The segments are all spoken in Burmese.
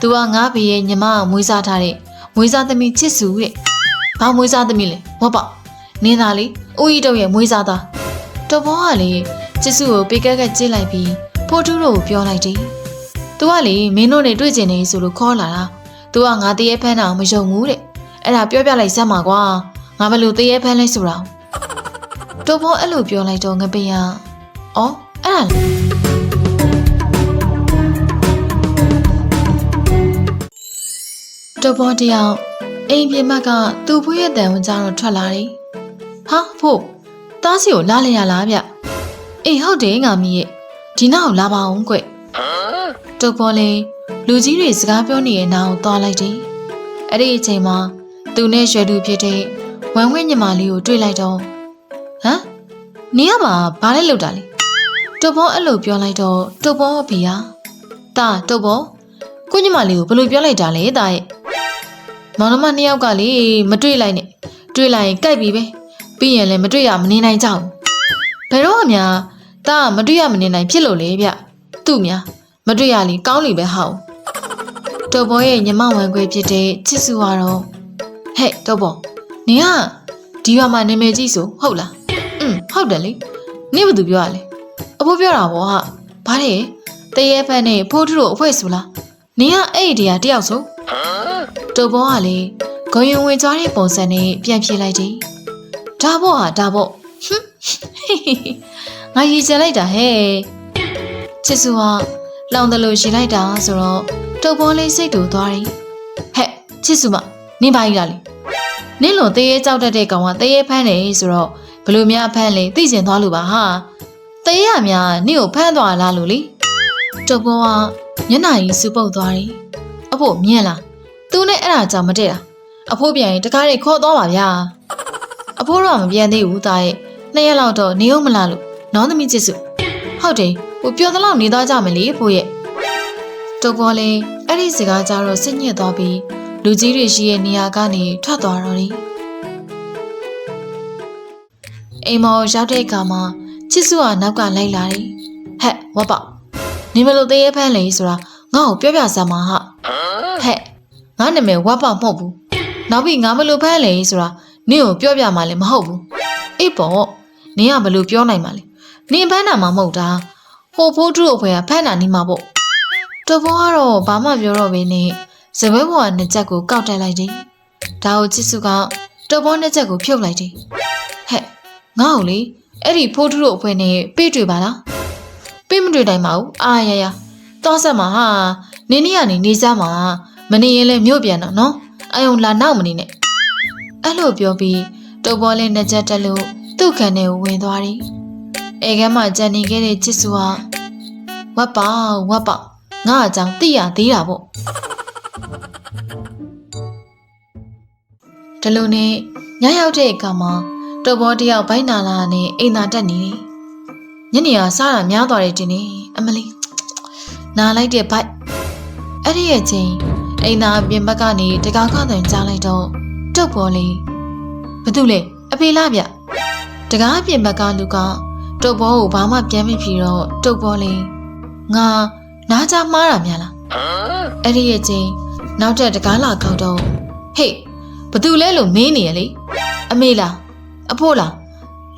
သူကငါဖေရဲ့ညီမကမွေးစားထားတဲ့မွေးစားသမီးချစ်စုတဲ့ဘာမွေးစားသမီးလဲဝတ်ပေါ့နင်းသားလေးဦးကြီးတို့ရဲ့မွေးစားသားတော်ဘောကလေချစ်စုကိုပေကက်ကက်ကြည့်လိုက်ပြီးဖိုးထူးတို့ကိုပြောလိုက်တယ်သူကလေမင်းတို့နဲ့တွေ့ကျင်နေဆိုလို့ခေါ်လာတာသူကငါတရေဖမ်းတာမယုံဘူးတဲ့အဲ့ဒါပြောပြလိုက်စမ်းပါကွာငါဘယ်လိုတရေဖမ်းလဲဆိုတာတော်ဘောအဲ့လိုပြောလိုက်တော့ငပင်ကအော်အဲ့ဒါလေ တော်ပေါ်တယောက်အိမ်ပြင်ဘက်ကသူ့ဖွေးရဲ့တန်ဝန်ကြတော့ထွက်လာတယ်။ဟာဖို့တားစီကိုလာလေရလားဗျ။အေးဟုတ်တယ်ငါမီးရဲ့ဒီနောက်လာပါအောင်ကွ။တော်ပေါ်လေလူကြီးတွေစကားပြောနေတဲ့နားကိုသွားလိုက်တယ်။အဲ့ဒီအချိန်မှာသူနဲ့ရွှေတူဖြစ်တဲ့ဝမ်ဝင်းညီမလေးကိုတွေ့လိုက်တော့ဟမ်နေရပါဘာလဲလောက်တာလဲ။တော်ပေါ်အဲ့လိုပြောလိုက်တော့တော်ပေါ်ဖေဟာတာတော်ပေါ်ကိုညီမလေးကိုဘယ်လိုပြောလိုက်တာလဲတာရဲ့ မောင်နှမနှစ်ယောက်ကလေမတွေ့လိုက်နဲ့တွေ့လိုက်ရင်ကြိုက်ပြီပဲပြီးရင်လည်းမတွေ့ရမနေနိုင်ကြဘူးဘယ်တော့မှများတာကမတွေ့ရမနေနိုင်ဖြစ်လို့လေဗျသူ့များမတွေ့ရလေကောင်းလေပဲဟောက်တော်ဘောရဲ့ညီမဝန်ခွဲဖြစ်တဲ့ချစ်စုကတော့ဟဲ့တော်ဘောနင်ကဒီဘမှာနာမည်ကြီးဆိုဟုတ်လားอืมဟုတ်တယ်လေနင်ဘာသူပြောရလဲအဖိုးပြောတာဗောဟာဘာလဲတရေဖက်နဲ့ဖိုးထူတို့အဖွဲဆိုလားနင်ကအဲ့ဒီတည်းတယောက်ဆို တူဘောကလေဂုံယုံဝင်ကြွားတဲ့ပုံစံနဲ့ပြန်ပြေးလိုက်တယ်။ဒါဘောဟာဒါဘောဟွန်းငါရည်ချလိုက်တာဟဲ့။ချစ်စုကလောင်တယ်လို့ရည်လိုက်တာဆိုတော့တူဘောလေးစိတ်တူသွားတယ်။ဟဲ့ချစ်စုမနင်းပါကြီးလားလေ။နင်းလိုတရေကြောက်တတ်တဲ့ကောင်ကတရေဖမ်းနေဆိုတော့ဘလို့များဖမ်းလေသိကျင်သွားလို့ပါဟာ။တရေရများနင့်ကိုဖမ်းသွားလားလို့လေ။တူဘောကမျက်နှာကြီးစူပုတ်သွားတယ်။အဖို့မြင်လား သူနဲ့အဲ့ဒါကြောင့်မတည့်တာအဖိုးပြန်ရင်တကားတွေခေါ်သွားပါဗျာအဖိုးတော့မပြန်သေးဘူးသားရဲ့နှစ်ရက်လောက်တော့နေဦးမလားလို့နောင်သမီးချစ်စုဟုတ်တယ်ဟိုပြောသလောက်နေသားကြမယ်လေအဖိုးရဲ့တုတ်ပေါ်လေအဲ့ဒီစကားကြတော့စိတ်ညစ်သွားပြီးလူကြီးတွေရှိရဲ့နေရာကနေထွက်သွားတော့တယ်အိမ်မော်ရောက်တဲ့အခါမှာချစ်စုကနောက်ကလိုက်လာတယ်ဟဲ့ဝတ်ပေါနေမလို့သေးရဲ့ဖန်းလေဆိုတာငါ့ကိုပြောပြစမ်းပါဟာဟဲ့ ငါနာမည်ဝတ်ပေါက်မဟုတ်ဘူးနောက်ပြီးငါမလို့ဖမ်းလေဆိုတာနင့်ကိုပြောပြမှလည်းမဟုတ်ဘူးအေးပေါ့နင်ကဘယ်လိုပြောနိုင်မှာလဲနင်ဖမ်းတာမှမဟုတ်တာဟိုဖိုးထုအဖွဲကဖမ်းတာနေမှာပေါ့တော်ဘောကတော့ဘာမှပြောတော့ဘဲနဲ့ဇပွဲဘောကနှစ်ချက်ကိုကောက်တက်လိုက်တယ်ဒါကိုချစ်စုကတော်ဘောနှစ်ချက်ကိုဖြုတ်လိုက်တယ်ဟဲ့ငါ့ကိုလေအဲ့ဒီဖိုးထုအဖွဲနဲ့ပြေးတွေ့ပါလားပြေးမတွေ့နိုင်ပါဘူးအာရရသွားဆက်မှာဟာနင်းနေရနေနေစမ်း မှာမနေရင်လည်းမြို့ပြန်တော့နော်အယုံလာနောက်မနေနဲ့အဲ့လိုပြောပြီးတုပ်ပေါ်လေးနှစ်ချက်တက်လို့သူ့ခံထဲကိုဝင်သွားတယ်အဲကမ်းမှာကြံနေခဲ့တဲ့ချစ်စုဟာဝတ်ပါဝတ်ပါငါအကြောင်းသိရသေးတာပေါ့ဒီလိုနဲ့ညရောက်တဲ့အခါမှာတုပ်ပေါ်တယောက်ဘိုင်းနာလာနဲ့အိမ်သာတက်နေတယ်ညနေကစားတာများသွားတယ်တင်နေအမလီနာလိုက်တဲ့ဘိုက်အဲ့ဒီရဲ့ချင်း အိမ်သာအပြင်ဘက်ကနေတကားခန့်ကြားလိုက်တော့တုတ်ပေါ်လေးဘာတူလဲအဖေလားဗျတကားအပြင်ဘက်ကလူကတုတ်ပေါ်ကိုဘာမှပြန်မဖြစ်တော့တုတ်ပေါ်လေးငါနားကြမှားတာများလားအဲ့ဒီရဲ့ချင်းနောက်ထပ်တကားလာခောက်တော့ဟေးဘာတူလဲလို့မင်းနေရလေအမေလားအဖိုးလား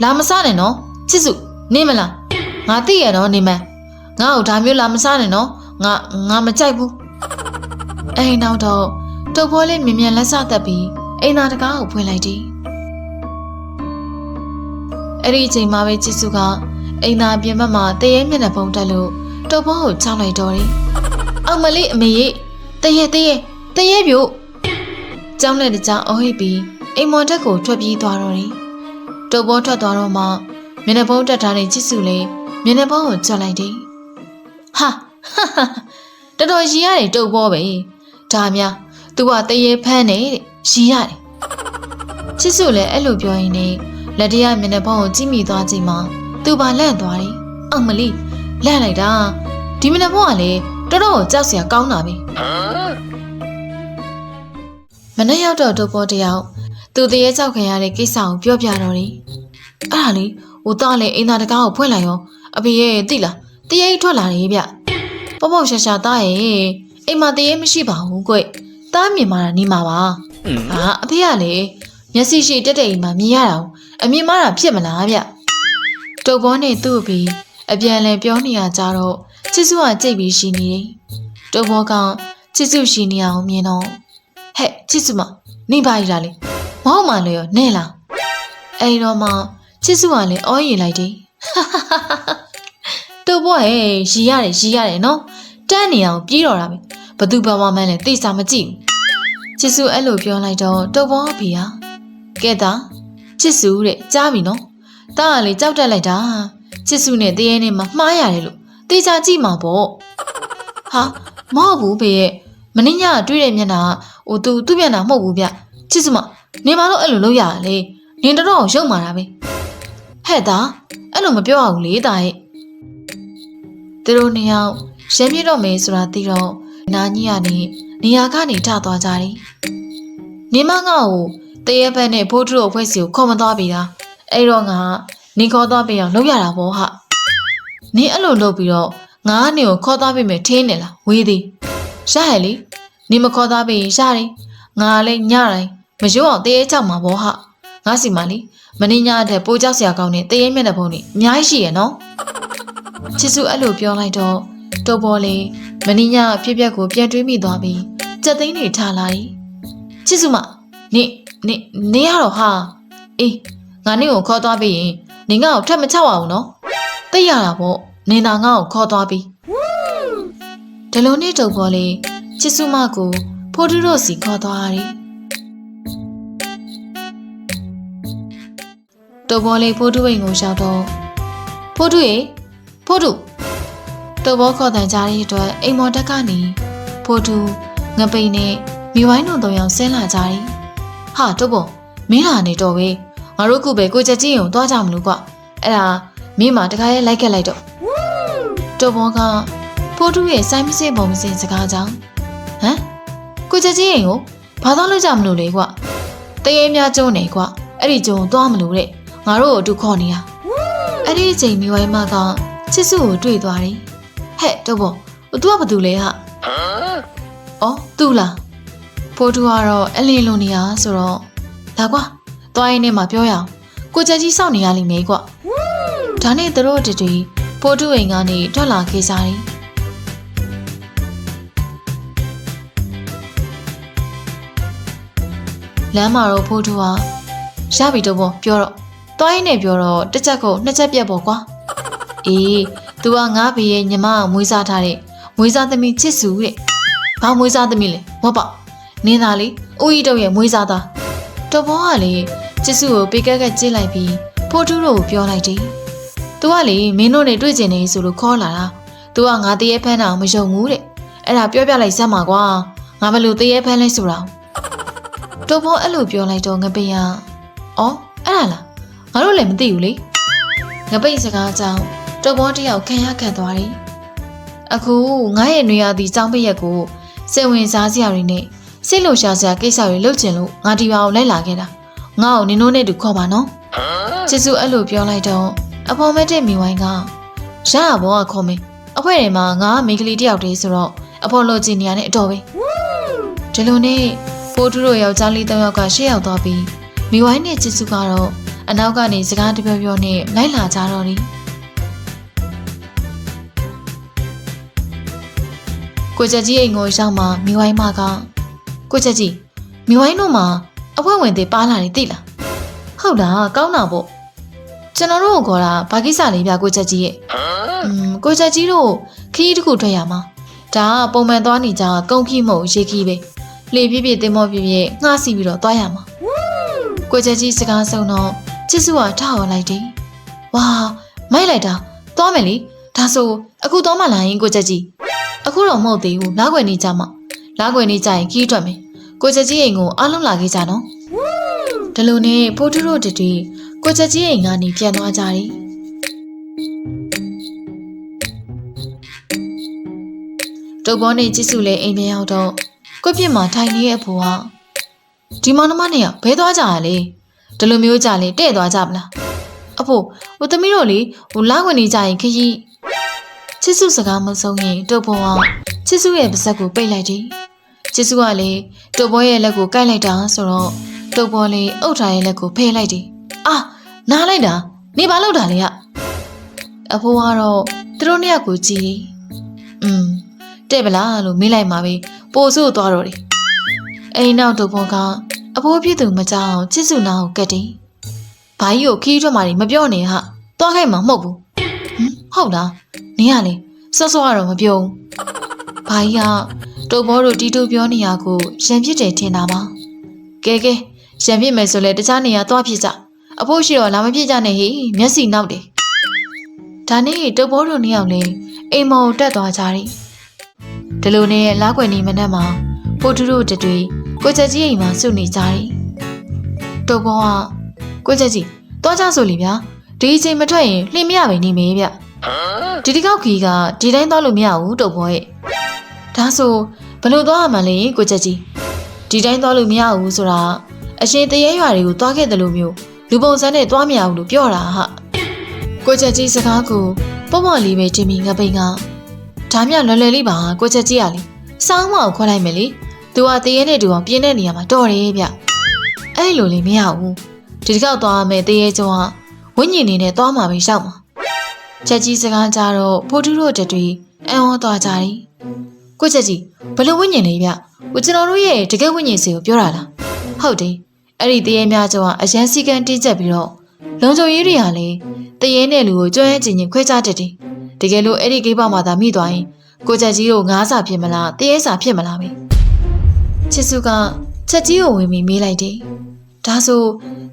လာမစားနဲ့နော်ချစ်စုနေမလားငါသိရတော့နေမငါ့ကိုဒါမျိုးလာမစားနဲ့နော်ငါငါမကြိုက်ဘူး အိမ်နောက်တော့တုပ်ဖိုးလေးမြင်မြန်လက်စသက်ပြီးအိမ်သာတကားကိုဖွင့်လိုက်တယ်။အဲ့ဒီအချိန်မှာပဲချစ်စုကအိမ်သာပြင်ဘက်မှာတရေမျက်နှာပုံတက်လို့တုပ်ဖိုးကိုချောင်းလိုက်တော့တယ်။အောင်မလေးအမေရဲ့တရေတရေတရေပြို့ကျောင်းနဲ့တကြားအဟိတ်ပြီးအိမ်မော်တက်ကိုထွက်ပြေးသွားတော့တယ်။တုပ်ဖိုးထွက်သွားတော့မှမျက်နှာပုံတက်ထားတဲ့ချစ်စုလေးမျက်နှာပုံကိုချွတ်လိုက်တယ်။ဟာဟာဟာတော်တော်ရည်ရတယ်တုပ်ဖိုးပဲ။ ဒါများ तू ကတရေဖမ်းနေတဲ့ရီးရတယ်ချစ်စုလည်းအဲ့လိုပြောရင်လည်းလက်တရမျက်နှာပေါင်းကိုကြည့်မိသွားချိန်မှာ तू ပါလန့်သွားတယ်အောင်မလေးလန့်လိုက်တာဒီမျက်နှာပေါင်းကလည်းတော်တော်ကြောက်စရာကောင်းတာပဲမနေ့ရောက်တော့တို့ပေါ်တယောက်သူတရေကြောက်ခံရတဲ့ကိစ္စကိုပြောပြတော့တယ်အဲ့ဒါလေဟိုသားလေအင်တာတကားကိုဖွင့်လိုက်ရောအဖေရဲ့တိလားတရေထွက်လာတယ်ဗျပေါ့ပေါ့ရှာရှာသားရဲ့ အိမ်မှာတရေမရှိပါဘူးကွ။တားမြင်မာတာနေမှာပါ။ဟာအဖေကလေမျက်စိရှိတက်တဲ့အိမ်မှာမြင်ရတာကိုအမြင်မာတာဖြစ်မလားဗျ။တုတ်ဘောနဲ့သူ့အဖေအပြန်အလှန်ပြောနေရကြတော့ချစ်စုကကြိတ်ပြီးရှိနေတယ်။တုတ်ဘောကချစ်စုရှိနေအောင်မြင်တော့ဟဲ့ချစ်စုမနေပါရလေမဟုတ်မှလည်းရောနဲ့လားအဲ့တော့မှချစ်စုကလည်းအော်ရင်လိုက်တယ်တုတ်ဘောဟဲ့ရီရတယ်ရီရတယ်နော် တန်းနေအောင်ပြေးတော့တာပဲဘသူဘာမှမန်းလဲသိစာမကြည့်ဘူးချစ်စုအဲ့လိုပြောလိုက်တော့တုတ်ဘောအဖေဟာကဲတာချစ်စုတဲ့ကြားပြီနော်တားကလေကြောက်တက်လိုက်တာချစ်စုနဲ့တရေနဲ့မှမှားရတယ်လို့တေချာကြည့်မှာပေါ့ဟာမဟုတ်ဘူးဖေရဲ့မင်းညကတွေ့တဲ့မျက်နှာကဟိုသူသူ့မျက်နှာမဟုတ်ဘူးဗျချစ်စုမနေမလို့အဲ့လိုလုပ်ရတာလေနင်တော်တော်ရုံမာတာပဲဟဲ့တာအဲ့လိုမပြောအောင်လေတာရဲ့သူတို့နှစ်ယောက် ရမ်းပြတော့မယ်ဆိုတာသိတော့နာကြီးကနေနေရာကနေထသွားကြတယ်နေမငါ့ကိုတရေဘက်နဲ့ဖိုးထုတို့အဖွဲ့စီကိုခေါ်မသွားပြီလားအဲ့တော့ငါနေခေါ်သွားပြီးအောင်လုပ်ရတာပေါ့ဟာနင်အဲ့လိုလုပ်ပြီးတော့ငါကနေကိုခေါ်သွားပြီးမယ်ထင်းနေလားဝေးသည်ရဟဲ့လေနေမခေါ်သားပေးရင်ရတယ်ငါလည်းညတိုင်းမရိုးအောင်တရေချောက်မှာပေါ့ဟာငါစီမလေးမင်းညတဲ့ပိုးကြောက်စရာကောင်းတဲ့တရေမျက်နှာပုံนี่အများကြီးရှိရနော်ချစ်စုအဲ့လိုပြောလိုက်တော့ တော်ပေါ်လေးမင်းညအဖြစ်ပြက်ကိုပြန်တွေးမိသွားပြီးစက်သိန်းတွေထားလာတယ်ချစ်စုမနေနေနေရတော့ဟာအေးငါနေကိုခေါ်သွားပြီးရင်နေငါ့ကိုထပ်မချောက်အောင်နော်သိရတာပေါ့နေနာငါ့ကိုခေါ်သွားပြီးဒီလိုနဲ့တုပ်ပေါ်လေးချစ်စုမကိုဖိုးထုတို့စီခေါ်သွားရတယ်။တုပ်ဘောလေးဖိုးထုအိမ်ကိုရောက်တော့ဖိုးထုရေဖိုးထု တုပ်ဘောခေါ်တန်ကြားတဲ့အတွက်အိမ်မော်တက်ကနေဖိုးထုငပိန်နဲ့မိဝိုင်းတို့တော့ရောက်ဆင်းလာကြတယ်။ဟာတုပ်ဘောမင်းလာနေတော့ပဲငါတို့ခုပဲကိုချက်ချင်းုံသွားကြမလို့ကွ။အဲ့ဒါမင်းမတခါရဲလိုက်ခဲ့လိုက်တော့တုပ်ဘောကဖိုးထုရဲ့စိုင်းမစင်ပုံမစင်စကားကြောင့်ဟမ်ကိုချက်ချင်းရင်ကိုဘာသွားလို့ကြမလို့လဲကွတရေများကျုံနေကွအဲ့ဒီကျုံသွားမလို့တဲ့ငါတို့ကိုအတူခေါ်နေတာအဲ့ဒီအချိန်မိဝိုင်းမကချစ်စုကိုတွေ့သွားတယ် ဟဲ့တော့ဘောသူကဘာတူလဲဟာအော်သူလားဖိုးတူကတော့အလင်းလုံးနေရဆိုတော့ဒါကွာသွားရင်းနဲ့မှပြောရအောင်ကိုချက်ကြီးစောင့်နေရလိမ့်မယ်ကွဒါနဲ့သူတို့တူတူဖိုးတူအိမ်ကနေထွက်လာခဲ့ကြတယ်လမ်းမှာတော့ဖိုးထူကရပြီတော့ပေါ့ပြောတော့တွိုင်းနေပြောတော့တစ်ချက်ကိုနှစ်ချက်ပြက်ပေါ့ကွာအေး तू ကငါဘေးရဲ့ညီမကမွေးစားထားတဲ့မွေးစားသမီးချစ်စုတဲ့ဘာမွေးစားသမီးလဲမဟုတ်ပါနင်းသားလေးဦးကြီးတော့ရဲ့မွေးစားသားတော်ဘောကလေချစ်စုကိုပေးကက်ကက်ကြည့်လိုက်ပြီးဖိုးထူတို့ကိုပြောလိုက်တယ် तू ကလေမင်းတို့နဲ့တွေ့ကျင်နေဆိုလို့ခေါ်လာတာ तू ကငါတရေဖမ်းတာမယုံဘူးတဲ့အဲ့ဒါပြောပြလိုက်စမ်းပါကွာငါဘယ်လိုတရေဖမ်းလဲဆိုတာ တော်ဘောအဲ့လိုပြောလိုက်တော့ငပိယအော်အဲ့ဒါလားငါတို့လည်းမသိဘူးလေငပိစကားကြောင့် တော်ဘောတယောက်ခံရခံသွားတယ်အခုငါရဲ့နေရာဒီចောင်းပရက်ကိုစိတ်ဝင်စားစရာတွေနဲ့စိတ်လှရှာစရာကိစ္စတွေလုပ်ချင်လို့ငါဒီပါကိုလိုက်လာခဲ့တာငါ့ကိုနင်တို့နဲ့တူခေါ်ပါနော်ချစ်စုအဲ့လိုပြောလိုက်တော့အဖော်မက်တဲ့မိဝိုင်းကရရဘောကခေါ်မယ်အဖွဲထဲမှာငါကမိန်းကလေးတယောက်တည်းဆိုတော့အဖော်လိုချင်နေရတဲ့အတော်ပဲဒီလိုနဲ့ဖိုးထူးတို့ယောက်ျားလေး၃ယောက်ကရှေ့ရောက်သွားပြီးမိဝိုင်းနဲ့ချစ်စုကတော့အနောက်ကနေစကားတပြောပြောနဲ့လိုက်လာကြတော့တယ် ကိုချက်ကြီးအိမ်ကိုရောက်မှမိဝိုင်းမကကိုချက်ကြီးမိဝိုင်းတို့မှာအဖွဲဝင်တွေပါလာတယ်သိလားဟုတ်လားကောင်းတာပေါ့ကျွန်တော်တို့ကိုခေါ်တာဘာကိစ္စလေးပြကိုချက်ကြီးရဲ့อืมကိုချက်ကြီးတို့ခရီးတစ်ခုထွက်ရမှာဒါကပုံမှန်သွားနေကြကုန်းခီးမဟုတ်ရေခီးပဲလေပြည့်ပြည့်တင်မောပြည့်ပြည့်ငှားစီပြီးတော့သွားရမှာကိုချက်ကြီးစကားဆုံးတော့ချစ်စုကထောက်လိုက်တယ်ဝါမိုက်လိုက်တာသွားမယ်လေဒါဆိုအခုသွားမှလာရင်ကိုချက်ကြီး အခုတော့မဟုတ်သေးဘူးလားခွေနေကြမှာလားခွေနေကြရင်ခီးထွက်မယ်ကိုချက်ကြီးအိမ်ကိုအားလုံးလာခဲ့ကြနော်ဒီလိုနဲ့ဖိုးထူးတို့တူကိုချက်ကြီးအိမ်ကနေပြန်သွားကြတယ်တုပ်ဘောနေချစ်စုလည်းအိမ်ပြန်ရောက်တော့ကိုပြစ်မှာထိုင်နေတဲ့အဖိုးကဒီမောင်နှမနဲ့ကဘဲသွားကြရလေဒီလိုမျိုးကြလေတဲ့သွားကြမလားအဖိုးဟိုသမီးတို့လေဟိုလာခွင့်နေကြရင်ခကြီး ချစ်စုစကားမဆုံးရင်တုတ်ပေါ်ကချစ်စုရဲ့ပါဇက်ကိုပိတ်လိုက်တယ်ချစ်စုကလည်းတုတ်ပေါ်ရဲ့လက်ကိုကိုက်လိုက်တာဆိုတော့တုတ်ပေါ်လေးအုတ်ထားရဲ့လက်ကိုဖယ်လိုက်တယ်အာနားလိုက်တာနေဘာလုပ်တာလဲကအဖိုးကတော့သူတို့နှစ်ယောက်ကိုကြည့်တယ်อืมတဲ့ပလားလို့မေးလိုက်မှာပဲပို့စို့သွားတော့တယ်အိမ်နောက်တုတ်ပေါ်ကအဖိုးဖြစ်သူမကြောက်ချစ်စုနာကိုကတ်တယ်ဘာကြီးကိုခီးထွက်မှနေမပြောနဲ့ဟာသွားခိုင်းမှာမဟုတ်ဘူးဟမ်ဟုတ်လား နင်ကလေစောစောကတော့မပြောဘူးဘာကြီးကတုတ်ဘောတို့တီတူပြောနေရကိုရံဖြစ်တယ်ထင်တာပါကဲကဲရံဖြစ်မယ်ဆိုလဲတခြားနေရာသွားဖြစ်ကြအဖိုးရှိတော့လာမဖြစ်ကြနဲ့ဟိမျက်စိနောက်တယ်ဒါနဲ့တုတ်ဘောတို့နှစ်ယောက်လေအိမ်မော်တက်သွားကြတယ်ဒီလိုနဲ့လားကွယ်နေမနဲ့မှာပို့တူတို့တတွေကိုချက်ကြီးအိမ်မှာစုနေကြတယ်တုတ်ဘောကကိုချက်ကြီးသွားကြဆိုလေဗျာဒီအချိန်မထွက်ရင်လှင်မရပဲနေမေးဗျ ဒီတိကောက်ခီကဒီတိုင်းသွားလို့မရဘူးတုတ်ဘောရဲ့ဒါဆိုဘယ်လိုသွားရမှလဲကိုချက်ကြီးဒီတိုင်းသွားလို့မရဘူးဆိုတာအရှင်တရေရွာတွေကိုသွားခဲ့တယ်လို့မျိုးလူပုံစံနဲ့သွားမရဘူးလို့ပြောတာဟာကိုချက်ကြီးစကားကိုပေါ့ပေါ့လေးပဲတင်ပြီးငပိန်ကဒါမြလွယ်လွယ်လေးပါကိုချက်ကြီးကလေစောင်းမအောင်ခေါ်လိုက်မယ်လေသူကတရေနဲ့တူအောင်ပြင်းတဲ့နေရာမှာတော်တယ်ဗျအဲ့လိုလေးမရဘူးဒီတစ်ခေါက်သွားရမယ်တရေကျော်ကဝိညာဉ်နေနဲ့သွားမှာပဲရှောက်မှာ ချက်ကြီးစကားကြတော့ဖိုးထူးတို့တတွေအံ့ဩသွားကြတယ်ကိုချက်ကြီးဘယ်လိုဝိညာဉ်လဲဗျကိုကျွန်တော်တို့ရဲ့တကယ်ဝိညာဉ်စီကိုပြောတာလားဟုတ်တယ်အဲ့ဒီတရေများကျော်ကအရန်စီကန်တင်းကျပ်ပြီးတော့လုံခြုံရေးတွေကလည်းတရေနဲ့လူကိုကြွရဲကျင်ကျင်ခွဲခြားတတ်တယ်တကယ်လို့အဲ့ဒီကိပောက်မှာသာမိသွားရင်ကိုချက်ကြီးတို့ငားစာဖြစ်မလားတရေစာဖြစ်မလားပဲချစ်စုကချက်ကြီးကိုဝင်ပြီးမေးလိုက်တယ်ဒါဆို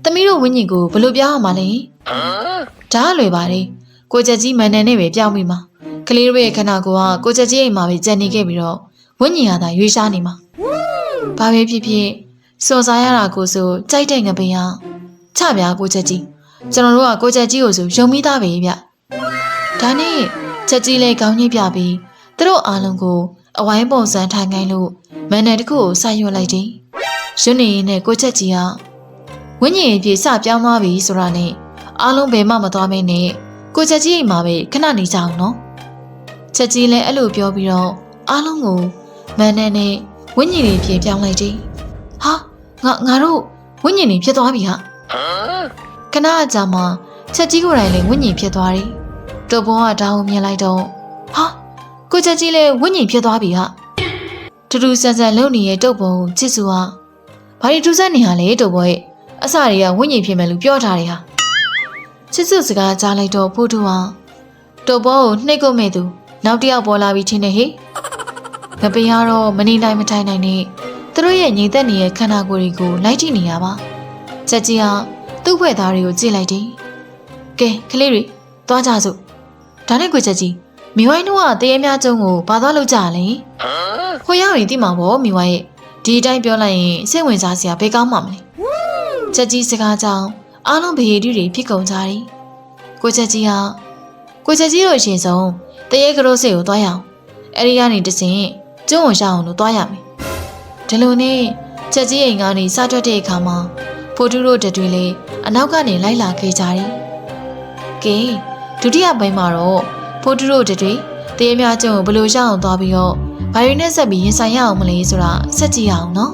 သမီးတို့ဝိညာဉ်ကိုဘယ်လိုပြောင်းအောင်မလဲဒါကလွယ်ပါတယ် ကိုချက်ကြီးမန်နန်နဲ့ပဲပြောင်းပြီးမှာကလေးတို့ရဲ့ခန္ဓာကိုယ်ကကိုချက်ကြီးအိမ်မှာပဲကြံနေခဲ့ပြီးတော့ဝိညာဉ်ရတာရွေးရှားနေမှာဘာပဲဖြစ်ဖြစ်စော်စားရတာကိုဆိုကြိုက်တဲ့ငပင်အောင်ချပြကိုချက်ကြီးကျွန်တော်တို့ကကိုချက်ကြီးကိုဆိုယုံမိသားပဲဗျဒါနဲ့ချက်ကြီးလည်းခေါင်းညှိပြပြီးသူတို့အားလုံးကိုအဝိုင်းပုံစံထိုင်ခိုင်းလို့မန်နယ်တစ်ခုကိုစိုက်ရွက်လိုက်တယ်ရွနေရင်နဲ့ကိုချက်ကြီးကဝိညာဉ်အပြေစပြောင်းသွားပြီဆိုတာနဲ့အားလုံးဘယ်မှမသွားမင်းနဲ့ ကိုချက်ကြီးအိမ်မှာပဲခဏနေကြအောင်နော်ချက်ကြီးလည်းအဲ့လိုပြောပြီးတော့အားလုံးကိုမန်နဲ့နဲ့ဝိညာဉ်တွေပြေပြောင်းလိုက်တယ်ဟာငါငါတို့ဝိညာဉ်တွေဖြစ်သွားပြီဟာခဏအကြာမှချက်ကြီးကိုယ်တိုင်လည်းဝိညာဉ်ဖြစ်သွားတယ်တော်ဘောကဒါကိုမြင်လိုက်တော့ဟာကိုချက်ကြီးလည်းဝိညာဉ်ဖြစ်သွားပြီဟာတူတူဆန်ဆန်လုံနေတဲ့တုတ်ပုံကိုချစ်စုဟာဘာလို့ထူးဆန်းနေဟာလဲတုတ်ဘောရဲ့အစတွေကဝိညာဉ်ဖြစ်မယ်လို့ပြောထားတယ်ဟာ ချစ်စုစကားကြားလိုက်တော့ဖို့တူအောင်တုတ်ဘောကိုနှိတ်ကုန်မဲ့သူနောက်တစ်ယောက်ပေါ်လာပြီးထင်တယ်ဟေ့ငပင်ကတော့မနေနိုင်မထိုင်နိုင်နဲ့သူတို့ရဲ့ညီသက်နေတဲ့ခန္ဓာကိုယ်တွေကိုလိုက်ကြည့်နေရပါချက်ကြီးဟာသူ့ဖွဲ့သားတွေကိုကြည့်လိုက်တယ်ကဲကလေးတွေသွားကြစို့ဒါနဲ့ကိုချက်ကြီးမိဝိုင်းတို့ကတရေများကျုံကိုဘာသွားလို့ကြလဲဟိုရောက်ရင်တိမှာပေါ့မိဝိုင်းရဲ့ဒီအတိုင်းပြောလိုက်ရင်စိတ်ဝင်စားစရာဘယ်ကောင်းမှမလဲချက်ကြီးစကားကြောင့် အားလုံးဘေးရီတွေဖြစ်ကုန်ကြတယ်ကိုချက်ကြီးဟာကိုချက်ကြီးတို့အရှင်ဆုံးတရေကရိုးစိတ်ကိုသွားရအောင်အဲ့ဒီကနေတစင်ကျုံကိုရအောင်လို့သွားရမယ်ဒီလိုနဲ့ချက်ကြီးအိမ်ကနေစထွက်တဲ့အခါမှာဖိုးတူးတို့တတွေလေးအနောက်ကနေလိုက်လာခဲ့ကြတယ်ကဲဒုတိယပိုင်းမှာတော့ဖိုးတူးတို့တတွေတရေများကျုံကိုဘယ်လိုရအောင်သွားပြီးတော့ဘာတွေနဲ့ဆက်ပြီးရင်ဆိုင်ရအောင်မလဲဆိုတာဆက်ကြည့်ရအောင်နော်